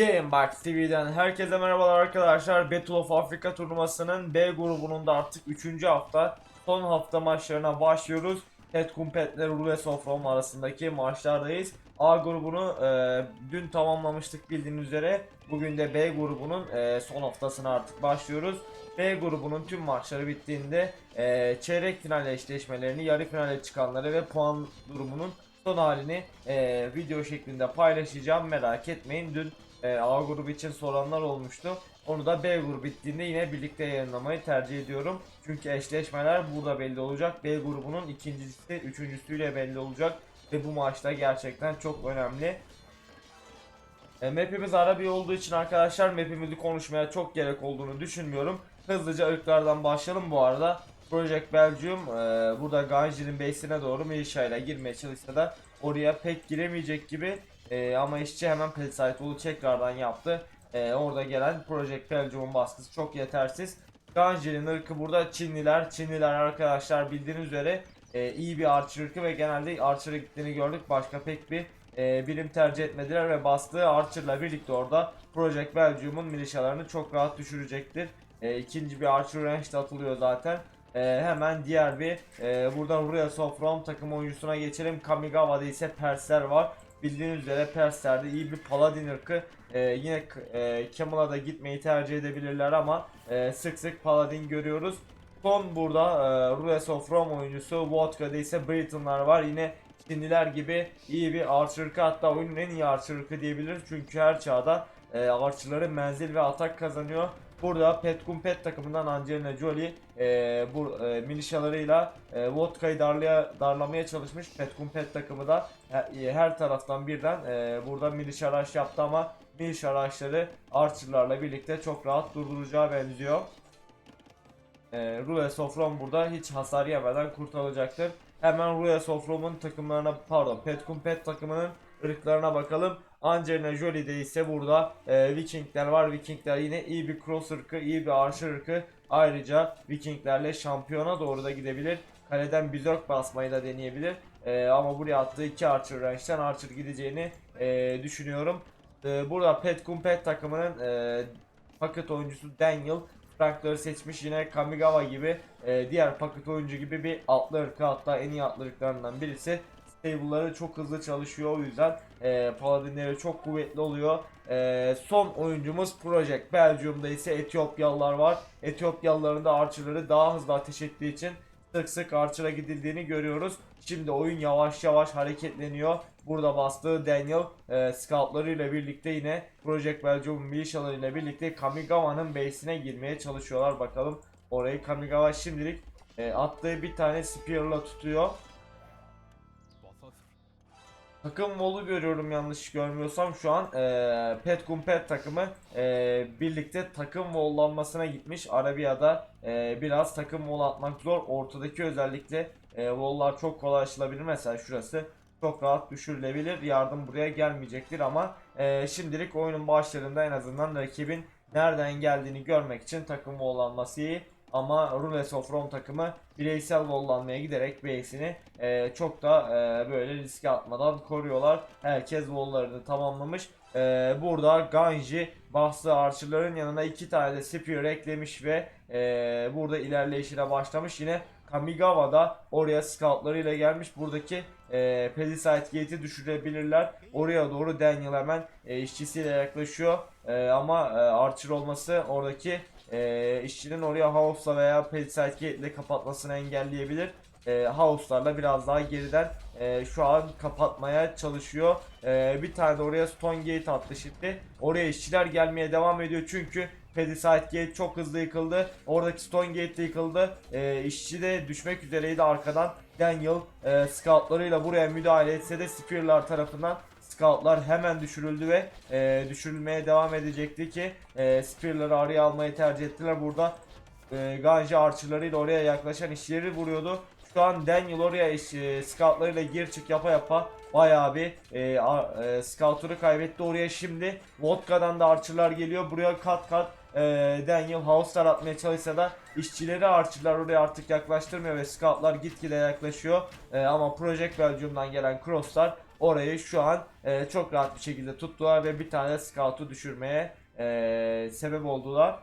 Gamebox TV'den herkese merhabalar arkadaşlar. Battle of Africa turnuvasının B grubunun da artık 3. hafta son hafta maçlarına başlıyoruz. Ted Kumpet ile Rules of Rome arasındaki maçlardayız. A grubunu e, dün tamamlamıştık bildiğiniz üzere. Bugün de B grubunun e, son haftasına artık başlıyoruz. B grubunun tüm maçları bittiğinde e, çeyrek final eşleşmelerini, yarı finale çıkanları ve puan durumunun son halini e, video şeklinde paylaşacağım. Merak etmeyin. Dün e, A grubu için soranlar olmuştu. Onu da B grubu bittiğinde yine birlikte yayınlamayı tercih ediyorum. Çünkü eşleşmeler burada belli olacak. B grubunun ikincisi, üçüncüsüyle belli olacak. Ve bu maçta gerçekten çok önemli. E, map'imiz Arabi olduğu için arkadaşlar map'imizi konuşmaya çok gerek olduğunu düşünmüyorum. Hızlıca ırklardan başlayalım bu arada. Project Belgium e, burada Ganji'nin base'ine doğru Milisha ile girmeye çalışsa da oraya pek giremeyecek gibi. E, ama işçi hemen Palisade tekrardan yaptı. E, orada gelen Project Belgium'un baskısı çok yetersiz. Ganji'nin ırkı burada Çinliler. Çinliler arkadaşlar bildiğiniz üzere e, iyi bir Archer ırkı ve genelde Archer'a gittiğini gördük. Başka pek bir e, birim tercih etmediler ve bastığı Archer'la birlikte orada Project Belgium'un milişalarını çok rahat düşürecektir. E, ikinci bir Archer range atılıyor zaten. E, hemen diğer bir e, buradan Rules of Rome takım oyuncusuna geçelim. Kamigawa'da ise Persler var. Bildiğiniz üzere Persler'de iyi bir Paladin ırkı. E, yine e, Camel'a da gitmeyi tercih edebilirler ama e, sık sık Paladin görüyoruz. Son burada e, Rules of Rome oyuncusu Vodka'da ise Briton'lar var. Yine Çinliler gibi iyi bir Archer ırkı hatta oyunun en iyi Archer ırkı diyebiliriz. Çünkü her çağda e, Archer'ları menzil ve atak kazanıyor. Burada Pet takımından Angelina Jolie e, bu e, minişalarıyla e, Vodka'yı darlaya, darlamaya çalışmış. Pet takımı da e, her taraftan birden e, burada miniş araç yaptı ama miniş araçları Archer'larla birlikte çok rahat durduracağı benziyor. E, Rules of Rome burada hiç hasar yemeden kurtarılacaktır. Hemen Rules of Rome'un takımlarına pardon Pet takımının ırklarına bakalım. Angelina Jolie'de ise burada e, Vikingler var. Vikingler yine iyi bir cross ırkı, iyi bir archer ırkı. Ayrıca Vikinglerle şampiyona doğru da gidebilir. Kaleden Berserk basmayı da deneyebilir. E, ama buraya attığı iki archer range'den archer gideceğini e, düşünüyorum. E, burada Pet takımının e, paket oyuncusu Daniel Frankları seçmiş yine Kamigawa gibi e, diğer paket oyuncu gibi bir atlı ırkı hatta en iyi atlı ırklarından birisi. Stable'ları çok hızlı çalışıyor o yüzden e, Paladinleri çok kuvvetli oluyor. E, son oyuncumuz Project Belgium'da ise Etiyopyalılar var. Etiyopyalıların da Archer'ları daha hızlı ateş ettiği için sık sık Archer'a gidildiğini görüyoruz. Şimdi oyun yavaş yavaş hareketleniyor. Burada bastığı Daniel e, scoutlarıyla birlikte yine Project Belgium militialarıyla birlikte Kamigawa'nın base'ine girmeye çalışıyorlar. Bakalım orayı Kamigawa şimdilik e, attığı bir tane spear'la tutuyor. Takım wall'u görüyorum yanlış görmüyorsam şu an e, Pet Kumpet takımı e, birlikte takım wall'lanmasına gitmiş. Arabiya'da e, biraz takım wall atmak zor. Ortadaki özellikle e, wall'lar çok kolay aşılabilir. Mesela şurası çok rahat düşürülebilir. Yardım buraya gelmeyecektir ama e, şimdilik oyunun başlarında en azından rakibin nereden geldiğini görmek için takım wall'lanması iyi. Ama Rules of Rome takımı bireysel wall'lanmaya giderek base'ini e, çok da e, böyle riske atmadan koruyorlar. Herkes wall'larını tamamlamış. E, burada Ganji bahsi Archer'ların yanına iki tane de Spear eklemiş ve e, burada ilerleyişine başlamış. Yine Kamigawa da oraya scoutlarıyla gelmiş. Buradaki e, Palisade Gate'i düşürebilirler. Oraya doğru Daniel hemen e, işçisiyle yaklaşıyor. E, ama e, Archer olması oradaki e, işçinin oraya House'la veya Palisade Gate ile kapatmasını engelleyebilir. E, House'larla biraz daha geriden e, şu an kapatmaya çalışıyor. E, bir tane de oraya Stone Gate attı şimdi. Oraya işçiler gelmeye devam ediyor çünkü Palisade Gate çok hızlı yıkıldı. Oradaki Stone Gate de yıkıldı. E, işçi de düşmek üzereydi arkadan. Daniel e, scoutlarıyla buraya müdahale etse de Spear'lar tarafından scoutlar hemen düşürüldü ve e, düşürülmeye devam edecekti ki e, Spear'ları araya almayı tercih ettiler. Burada e, Ganji Archer'larıyla oraya yaklaşan işçileri vuruyordu. Şu an Daniel oraya iş, e, scoutlarıyla gir çık yapa yapa bayağı bir e, a, e, scouter'ı kaybetti oraya şimdi. Vodka'dan da Archer'lar geliyor. Buraya kat kat e, Daniel House'lar atmaya çalışsa da işçileri Archer'lar oraya artık yaklaştırmıyor ve scoutlar gitgide yaklaşıyor. E, ama Project Belgium'dan gelen cross'lar orayı şu an e, çok rahat bir şekilde tuttular ve bir tane scout'u düşürmeye e, sebep oldular.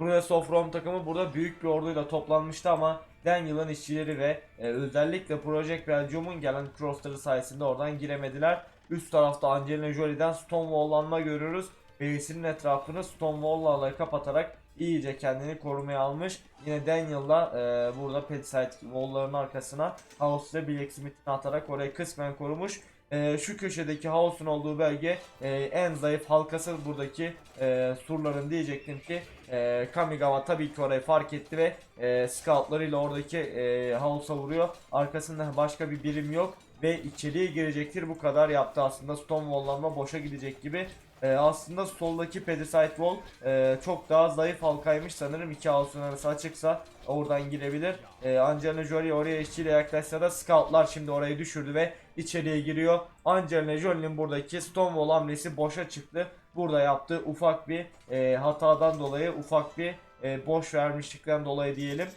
Rulers of Rome takımı burada büyük bir orduyla toplanmıştı ama Daniel'ın işçileri ve e, özellikle Project Belgium'un gelen crossları sayesinde oradan giremediler. Üst tarafta Angelina Jolie'den Stonewall'lanma görüyoruz. Base'inin etrafını Stonewall'larla kapatarak iyice kendini korumaya almış. Yine Daniel'la e, burada Petisite wall'ların arkasına House ile Blacksmith'ini atarak orayı kısmen korumuş. E, şu köşedeki House'un olduğu bölge e, en zayıf halkası buradaki e, surların diyecektim ki e, Kamigawa tabii ki orayı fark etti ve e, scoutlarıyla oradaki e, House'a vuruyor. Arkasında başka bir birim yok ve içeriye girecektir. Bu kadar yaptı aslında. Stonewall'lanma boşa gidecek gibi. E, aslında soldaki Pedicite Wall e, çok daha zayıf halkaymış sanırım. iki house'un arası açıksa oradan girebilir. E, Angelina Jolie oraya işçiyle yaklaşsa da scoutlar şimdi orayı düşürdü ve içeriye giriyor. Angelina Jolie'nin buradaki Stonewall hamlesi boşa çıktı. Burada yaptığı ufak bir e, hatadan dolayı ufak bir e, boş vermişlikten dolayı diyelim.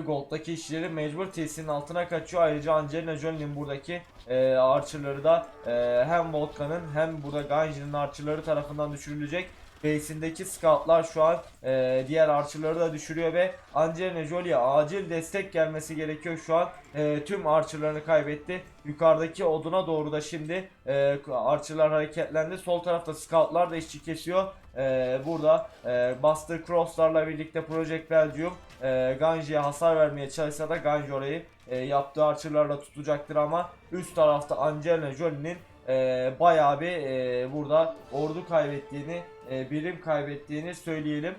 Gold'daki işçileri mecbur TC'nin altına kaçıyor. Ayrıca Angelina Jolie'nin buradaki e, archer'ları da e, hem Volkan'ın hem burada Ganji'nin archer'ları tarafından düşürülecek. Base'indeki scoutlar şu an e, diğer archer'ları da düşürüyor ve Angelina Jolie'ye acil destek gelmesi gerekiyor şu an. E, tüm archer'larını kaybetti. Yukarıdaki oduna doğru da şimdi e, archer'lar hareketlendi. Sol tarafta scoutlar da işçi kesiyor. E, burada e, Buster Cross'larla birlikte Project Belgium e, Ganji'ye hasar vermeye çalışsa da Ganji orayı e, yaptığı archer'larla tutacaktır ama üst tarafta Angelina Jolie'nin e, bayağı bir e, burada ordu kaybettiğini, e, birim kaybettiğini söyleyelim.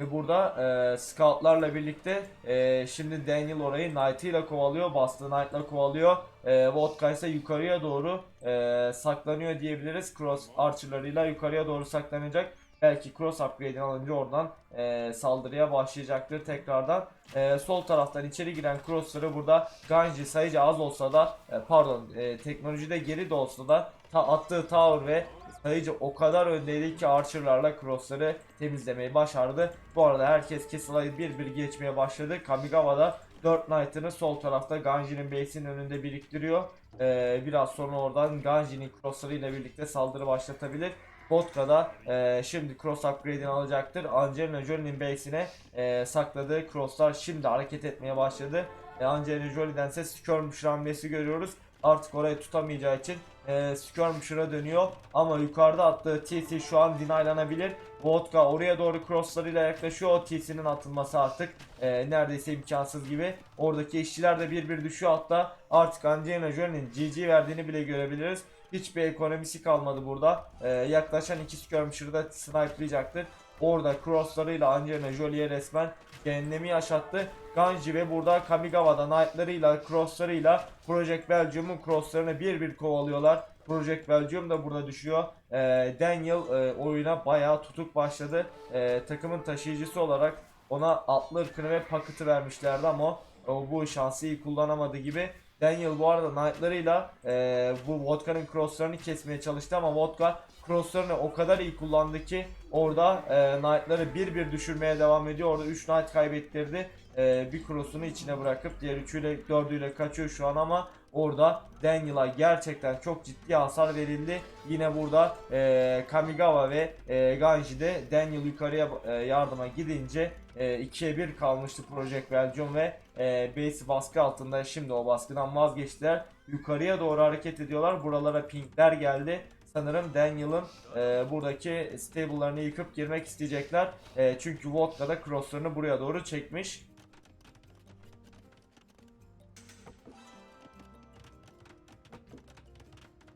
Ve burada e, scoutlarla birlikte e, şimdi Daniel orayı Knight ile kovalıyor. Bastı Knight'la kovalıyor. E, Vodka ise yukarıya doğru e, saklanıyor diyebiliriz. Cross archerlarıyla yukarıya doğru saklanacak. Belki cross upgrade'ini alınca oradan e, saldırıya başlayacaktır tekrardan. E, sol taraftan içeri giren crossları burada Ganji sayıca az olsa da e, pardon e, teknolojide geri de olsa da ta, attığı tower ve sayıca o kadar öndeydi ki Archer'larla crossları temizlemeyi başardı. Bu arada herkes Castle'ı bir bir geçmeye başladı. Kamigawa da 4 Knight'ını sol tarafta Ganji'nin base'inin önünde biriktiriyor. Ee, biraz sonra oradan Ganji'nin crossları ile birlikte saldırı başlatabilir. Vodka da e, şimdi cross upgrade'ini alacaktır. Angelina Jolie'nin base'ine e, sakladığı crosslar şimdi hareket etmeye başladı. E, Angelina Jolie'den ise Skirmisher hamlesi görüyoruz. Artık orayı tutamayacağı için e, Skirmisher'a dönüyor. Ama yukarıda attığı TC şu an dinaylanabilir. Vodka oraya doğru crosslarıyla yaklaşıyor. O TC'nin atılması artık e, neredeyse imkansız gibi. Oradaki işçiler de bir bir düşüyor. Hatta artık Angelina Jolie'nin GG verdiğini bile görebiliriz. Hiçbir ekonomisi kalmadı burada. Ee, yaklaşan iki skirmisher'ı da sniperlayacaktır. Orada crosslarıyla Angelina Jolie'ye resmen cehennemi yaşattı. Ganji ve burada Kamigawa'da knightlarıyla crosslarıyla Project Belgium'un crosslarını bir bir kovalıyorlar. Project Belgium da burada düşüyor. Ee, Daniel e, oyuna bayağı tutuk başladı. Ee, takımın taşıyıcısı olarak ona atlı ırkını ve paketi vermişlerdi ama o bu şansı iyi kullanamadı gibi. Daniel bu arada Knight'larıyla e, bu Vodka'nın crosslarını kesmeye çalıştı ama Vodka crosslarını o kadar iyi kullandı ki orada e, Knight'ları bir bir düşürmeye devam ediyor. Orada 3 Knight kaybettirdi. E, bir cross'unu içine bırakıp diğer üçüyle dördüyle kaçıyor şu an ama orada Daniel'a gerçekten çok ciddi hasar verildi. Yine burada e, Kamigawa ve e, Ganji de Daniel yukarıya e, yardıma gidince e, 2'ye 1 kalmıştı Project Belgium ve e, base baskı altında şimdi o baskıdan vazgeçtiler. Yukarıya doğru hareket ediyorlar. Buralara pinkler geldi. Sanırım Daniel'ın e, buradaki stable'larını yıkıp girmek isteyecekler. E, çünkü Vodka da crosslarını buraya doğru çekmiş.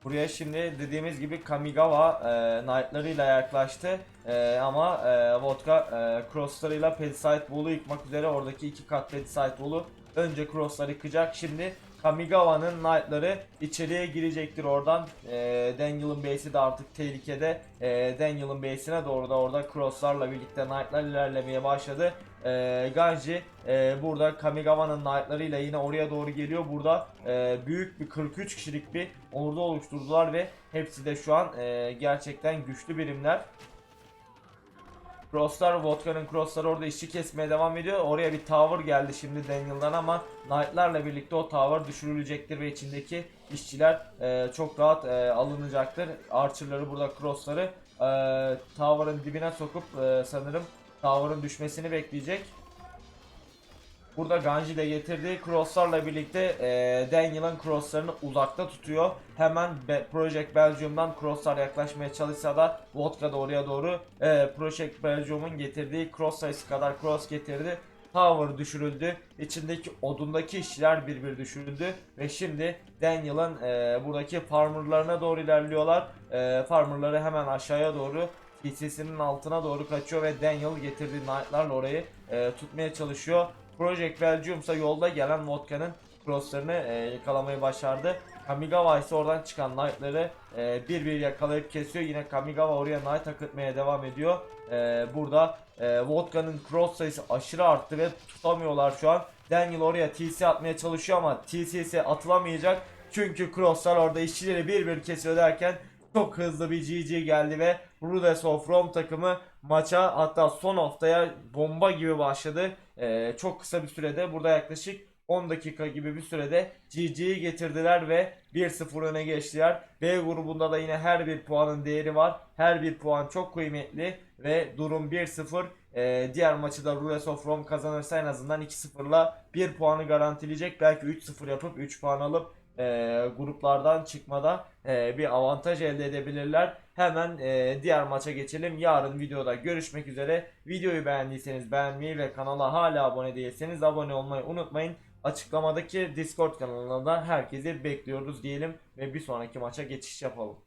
Buraya şimdi dediğimiz gibi Kamigawa e, Knight'larıyla yaklaştı. E, ama e, Vodka e, crosslarıyla Pedicite Wall'u yıkmak üzere oradaki iki kat Pedicite Wall'u önce crosslar yıkacak. Şimdi Kamigawa'nın Knight'ları içeriye girecektir oradan. E, Daniel'ın base'i de artık tehlikede. E, Daniel'ın base'ine doğru da orada crosslarla birlikte Knight'lar ilerlemeye başladı. E, Ganji e, burada Kamigawa'nın Knight'larıyla yine oraya doğru geliyor. Burada e, büyük bir 43 kişilik bir ordu oluşturdular ve hepsi de şu an e, gerçekten güçlü birimler. Crosslar, Vodka'nın crossları orada işçi kesmeye devam ediyor. Oraya bir tower geldi şimdi Daniel'dan ama Knight'larla birlikte o tower düşürülecektir ve içindeki işçiler e, çok rahat e, alınacaktır. Archer'ları burada crossları e, tower'ın dibine sokup e, sanırım tower'ın düşmesini bekleyecek. Burada Ganji de getirdiği crosslarla birlikte e, Daniel'ın crosslarını uzakta tutuyor. Hemen Be- Project Belgium'dan crosslar yaklaşmaya çalışsa da Vodka da oraya doğru e, Project Belgium'un getirdiği cross sayısı kadar cross getirdi. Tower düşürüldü. İçindeki odundaki işçiler bir bir düşürüldü. Ve şimdi Daniel'ın e, buradaki farmerlarına doğru ilerliyorlar. E, farmerları hemen aşağıya doğru TC'sinin altına doğru kaçıyor ve Daniel getirdiği Knight'larla orayı e, tutmaya çalışıyor. Project Belgium ise yolda gelen Vodka'nın crosslarını e, yakalamayı başardı. Kamigawa ise oradan çıkan Knight'ları e, bir bir yakalayıp kesiyor. Yine Kamigawa oraya Knight akıtmaya devam ediyor. E, burada e, Vodka'nın cross sayısı aşırı arttı ve tutamıyorlar şu an. Daniel oraya TC atmaya çalışıyor ama TC'si atılamayacak. Çünkü crosslar orada işçileri bir bir kesiyor derken çok hızlı bir GG geldi ve Rudess of Rome takımı maça hatta son haftaya bomba gibi başladı. Ee, çok kısa bir sürede burada yaklaşık 10 dakika gibi bir sürede GG'yi getirdiler ve 1-0 öne geçtiler. B grubunda da yine her bir puanın değeri var. Her bir puan çok kıymetli ve durum 1-0. Ee, diğer maçı da Rudess of Rome kazanırsa en azından 2-0'la 1 puanı garantileyecek. Belki 3-0 yapıp 3 puan alıp e, gruplardan çıkmada e, bir avantaj elde edebilirler. Hemen e, diğer maça geçelim. Yarın videoda görüşmek üzere. Videoyu beğendiyseniz beğenmeyi ve kanala hala abone değilseniz abone olmayı unutmayın. Açıklamadaki Discord kanalına da herkesi bekliyoruz diyelim ve bir sonraki maça geçiş yapalım.